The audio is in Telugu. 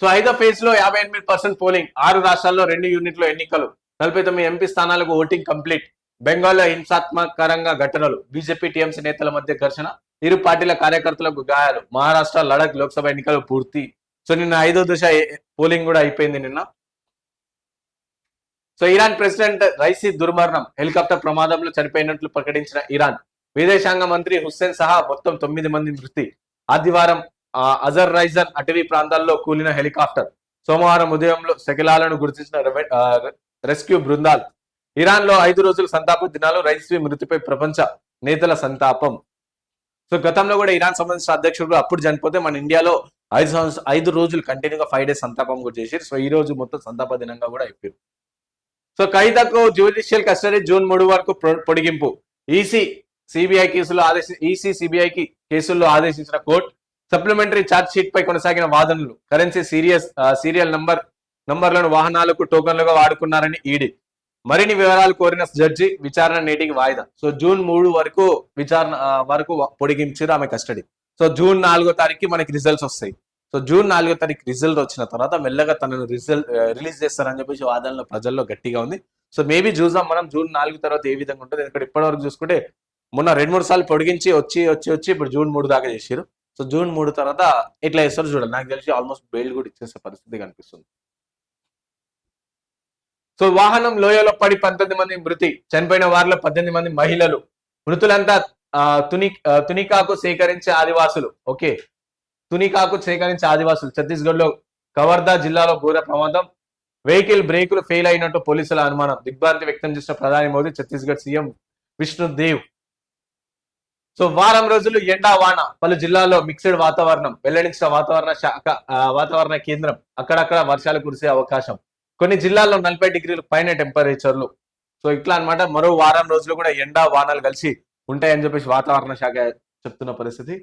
సో ఐదో ఫేజ్లో యాభై ఎనిమిది పర్సెంట్ పోలింగ్ ఆరు రాష్ట్రాల్లో రెండు యూనిట్లు ఎన్నికలు. నలభై తొమ్మిది ఎంపీ స్థానాలకు ఓటింగ్ కంప్లీట్. బెంగాల్లో హింసాత్మకరంగా ఘటనలు. బీజేపీ టీఎంసీ నేతల మధ్య ఘర్షణ. ఇరు పార్టీల కార్యకర్తలకు గాయాలు. మహారాష్ట్ర లడక్ లోక్సభ ఎన్నికలు పూర్తి. సో నిన్న ఐదో దశ పోలింగ్ కూడా అయిపోయింది నిన్న. సో ఇరాన్ ప్రెసిడెంట్ రైసీ దుర్మరణం. హెలికాప్టర్ ప్రమాదంలో చనిపోయినట్లు ప్రకటించిన ఇరాన్. విదేశాంగ మంత్రి హుస్సేన్ సహా మొత్తం తొమ్మిది మంది మృతి. ఆదివారం అజర్ రైజన్ అటవీ ప్రాంతాల్లో కూలిన హెలికాప్టర్ సోమవారం ఉదయంలో శకిలాలను గుర్తించిన రెస్క్యూ బృందాలు. ఇరాన్లో ఐదు రోజుల సంతాప దినాలు రైస్వి మృతిపై ప్రపంచ నేతల సంతాపం. సో గతంలో కూడా ఇరాన్ సంబంధించిన అధ్యక్షుడు అప్పుడు చనిపోతే మన ఇండియాలో ఐదు సంవత్సరం ఐదు రోజులు కంటిన్యూగా ఫైవ్ డేస్ సంతాపం కూడా చేశారు సో ఈ రోజు మొత్తం సంతాప దినంగా కూడా అయిపోయారు సో ఖైదాకు జ్యుడిషియల్ కస్టడీ జూన్ మూడు వరకు పొడిగింపు. ఈసీ సిబిఐ కేసులో ఆదేశ ఈసీ సిబిఐకి కేసుల్లో ఆదేశించిన కోర్టు సప్లిమెంటరీ ఛార్జ్ షీట్ పై కొనసాగిన వాదనలు. కరెన్సీ సీరియస్ సీరియల్ నంబర్ నంబర్లను వాహనాలకు టోకన్లుగా వాడుకున్నారని ఈడీ మరిన్ని వివరాలు కోరిన జడ్జి విచారణ నేటికి వాయిదా. సో జూన్ మూడు వరకు విచారణ వరకు పొడిగించారు ఆమె కస్టడీ. సో జూన్ నాలుగో తారీఖుకి మనకి రిజల్ట్స్ వస్తాయి. సో జూన్ నాలుగో తారీఖు రిజల్ట్ వచ్చిన తర్వాత మెల్లగా తనను రిజల్ట్ రిలీజ్ చేస్తారని చెప్పేసి వాదనలో ప్రజల్లో గట్టిగా ఉంది. సో మేబీ చూద్దాం మనం జూన్ నాలుగు తర్వాత ఏ విధంగా ఉంటుంది. ఎందుకంటే ఇప్పటివరకు చూసుకుంటే మొన్న రెండు మూడు సార్లు పొడిగించి వచ్చి వచ్చి వచ్చి ఇప్పుడు జూన్ మూడు దాకా చేసారు సో జూన్ మూడు తర్వాత ఎట్లా చేస్తారు చూడాలి. నాకు తెలిసి ఆల్మోస్ట్ బెయిల్ కూడా ఇచ్చేసే పరిస్థితి కనిపిస్తుంది. సో వాహనం లోయలో పడి పంతొమ్మిది మంది మృతి చనిపోయిన వారిలో పద్దెనిమిది మంది మహిళలు మృతులంతా తుని తునికాకు సేకరించే ఆదివాసులు. ఓకే. తునికాకు సేకరించే ఆదివాసులు. ఛత్తీస్గఢ్లో కవర్దా జిల్లాలో ఘోర ప్రమాదం. వెహికల్ బ్రేకులు ఫెయిల్ అయినట్టు పోలీసుల అనుమానం. దిగ్భ్రాంతి వ్యక్తం చేసిన ప్రధాని మోదీ ఛత్తీస్గఢ్ సీఎం విష్ణుదేవ్ సో వారం రోజులు ఎండా వాన పలు జిల్లాల్లో మిక్స్డ్ వాతావరణం వెల్లడించిన వాతావరణ శాఖ వాతావరణ కేంద్రం అక్కడక్కడ వర్షాలు కురిసే అవకాశం. కొన్ని జిల్లాల్లో నలభై డిగ్రీలు పైన టెంపరేచర్లు. సో ఇట్లా అన్నమాట మరో వారం రోజులు కూడా ఎండా వానలు కలిసి ఉంటాయని చెప్పేసి వాతావరణ శాఖ చెప్తున్న పరిస్థితి.